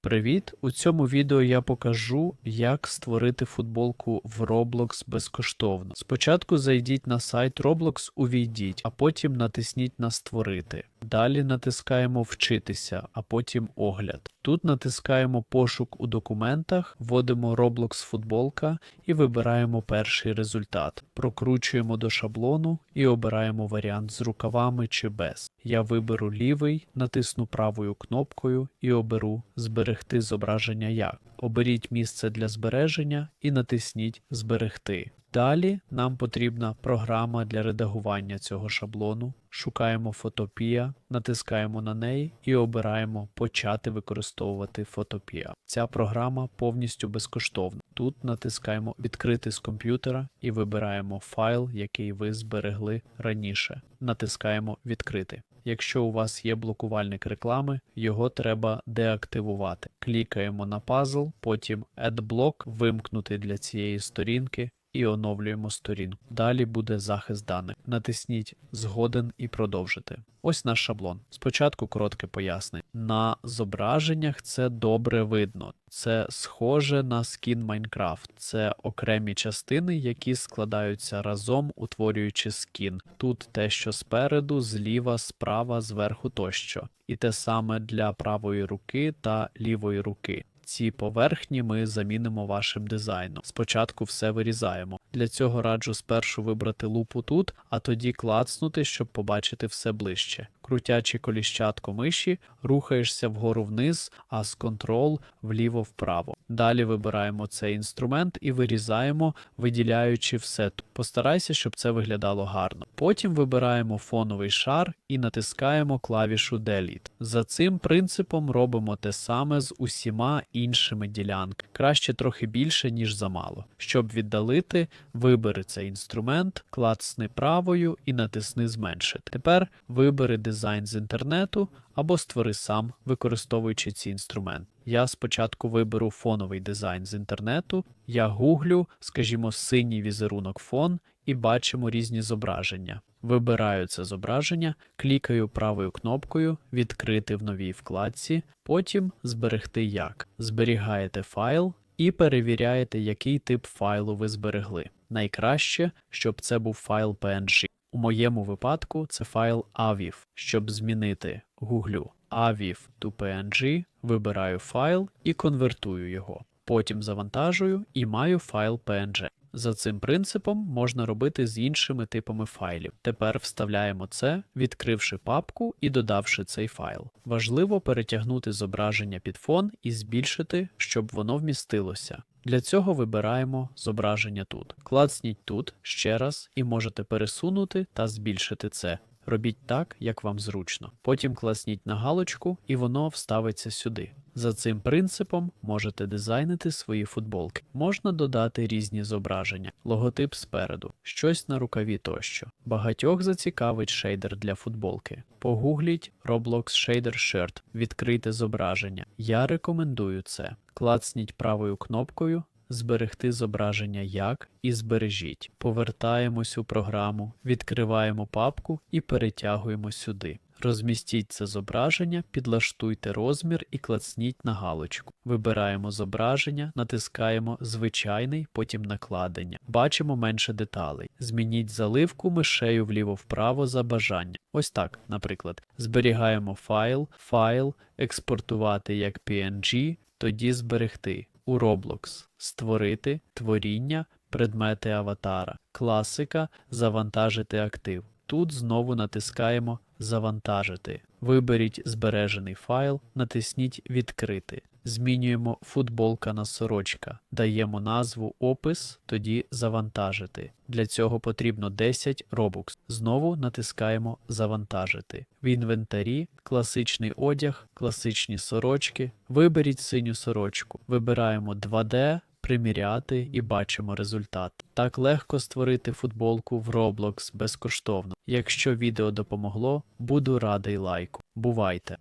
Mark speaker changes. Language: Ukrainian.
Speaker 1: Привіт! У цьому відео я покажу, як створити футболку в Roblox безкоштовно. Спочатку зайдіть на сайт Roblox, увійдіть, а потім натисніть на Створити. Далі натискаємо Вчитися, а потім Огляд. Тут натискаємо Пошук у документах, вводимо Roblox футболка і вибираємо перший результат. Прокручуємо до шаблону і обираємо варіант з рукавами чи без. Я виберу лівий, натисну правою кнопкою і оберу Зберегти зображення як. Оберіть місце для збереження і натисніть Зберегти. Далі нам потрібна програма для редагування цього шаблону. Шукаємо Фотопія, натискаємо на неї і обираємо Почати використовувати Фотопія. Ця програма повністю безкоштовна. Тут натискаємо Відкрити з комп'ютера і вибираємо файл, який ви зберегли раніше. Натискаємо Відкрити. Якщо у вас є блокувальник реклами, його треба деактивувати. Клікаємо на пазл, потім AdBlock, вимкнути для цієї сторінки і оновлюємо сторінку. Далі буде захист даних. Натисніть Згоден і продовжити. Ось наш шаблон. Спочатку коротке пояснення. На зображеннях це добре видно. Це схоже на скін Майнкрафт. Це окремі частини, які складаються разом, утворюючи скін. Тут те, що спереду, зліва, справа, зверху тощо. І те саме для правої руки та лівої руки. Ці поверхні ми замінимо вашим дизайном. Спочатку все вирізаємо. Для цього раджу спершу вибрати лупу тут, а тоді клацнути, щоб побачити все ближче. Крутячи коліщатку миші, рухаєшся вгору вниз, а з контрол вліво-вправо. Далі вибираємо цей інструмент і вирізаємо, виділяючи все. Постарайся, щоб це виглядало гарно. Потім вибираємо фоновий шар і натискаємо клавішу Delete. За цим принципом робимо те саме з усіма іншими ділянками. Краще трохи більше, ніж замало. Щоб віддалити, вибери цей інструмент, клацни правою і натисни зменшити. Тепер вибери дизайн з інтернету або створи сам, використовуючи ці інструменти. Я спочатку виберу фоновий дизайн з інтернету, я гуглю, скажімо, синій візерунок фон і бачимо різні зображення. Вибираю це зображення, клікаю правою кнопкою Відкрити в новій вкладці, потім Зберегти як. Зберігаєте файл і перевіряєте, який тип файлу ви зберегли. Найкраще, щоб це був файл PNG. У моєму випадку це файл AVIF. Щоб змінити, гуглю AVIF to PNG, вибираю файл і конвертую його. Потім завантажую і маю файл PNG. За цим принципом можна робити з іншими типами файлів. Тепер вставляємо це, відкривши папку і додавши цей файл. Важливо перетягнути зображення під фон і збільшити, щоб воно вмістилося. Для цього вибираємо зображення тут. Клацніть тут ще раз і можете пересунути та збільшити це. Робіть так, як вам зручно. Потім класніть на галочку і воно вставиться сюди. За цим принципом можете дизайнити свої футболки. Можна додати різні зображення, логотип спереду, щось на рукаві тощо. Багатьох зацікавить шейдер для футболки. Погугліть Roblox Shader Shirt, відкрийте зображення. Я рекомендую це. Клацніть правою кнопкою Зберегти зображення як і збережіть. Повертаємось у програму, відкриваємо папку і перетягуємо сюди. Розмістіть це зображення, підлаштуйте розмір і клацніть на галочку. Вибираємо зображення, натискаємо Звичайний, потім накладення. Бачимо менше деталей. Змініть заливку мишею вліво-вправо за бажання. Ось так, наприклад, зберігаємо файл, файл, експортувати як PNG, тоді зберегти. У Roblox створити творіння, предмети аватара, класика, завантажити актив. Тут знову натискаємо Завантажити. Виберіть збережений файл, натисніть Відкрити. Змінюємо футболка на сорочка, даємо назву опис, тоді завантажити. Для цього потрібно 10 Robux. Знову натискаємо Завантажити. В інвентарі класичний одяг, класичні сорочки. Виберіть синю сорочку. Вибираємо 2D. Приміряти і бачимо результат. Так легко створити футболку в Roblox безкоштовно. Якщо відео допомогло, буду радий лайку. Бувайте!